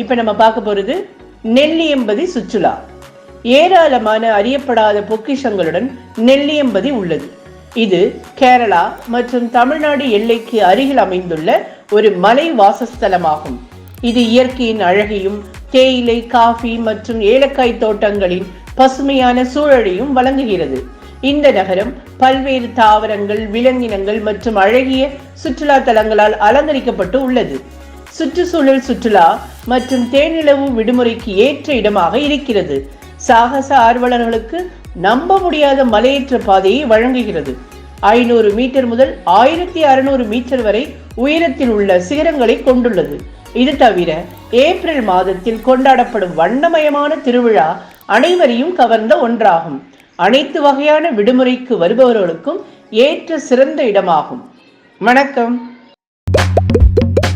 இப்போ நம்ம பார்க்க போகிறது நெல்லியம்பதி சுற்றுலா. ஏராளமான அறியப்படாத பொக்கிஷங்களுடன் நெல்லியம்பதி உள்ளது. இது கேரளா மற்றும் தமிழ்நாடு எல்லைக்கு அருகில் அமைந்துள்ள ஒரு மலை வாசஸ்தலமாகும். இது இயற்கையின் அழகையும் தேயிலை காஃபி மற்றும் ஏலக்காய் தோட்டங்களின் பசுமையான சூழலையும் வழங்குகிறது. இந்த நகரம் பல்வேறு தாவரங்கள் விலங்கினங்கள் மற்றும் அழகிய சுற்றுலா தலங்களால் அலங்கரிக்கப்பட்டு உள்ளது. சுற்றுச்சூழல் சுற்றுலா மற்றும் தேனிலவு விடுமுறைக்கு ஏற்ற இடமாக இருக்கிறது. சாகச ஆர்வலர்களுக்கு நம்ப முடியாத மலையேற்ற பாதையை வழங்குகிறது. ஐநூறு மீட்டர் முதல் ஆயிரத்தி அறுநூறு மீட்டர் வரை உயரத்தில் உள்ள சிகரங்களை கொண்டுள்ளது. இது தவிர ஏப்ரல் மாதத்தில் கொண்டாடப்படும் வண்ணமயமான திருவிழா அனைவரையும் கவர்ந்த ஒன்றாகும். அனைத்து வகையான விடுமுறைக்கு வருபவர்களுக்கும் ஏற்ற சிறந்த இடமாகும். வணக்கம்.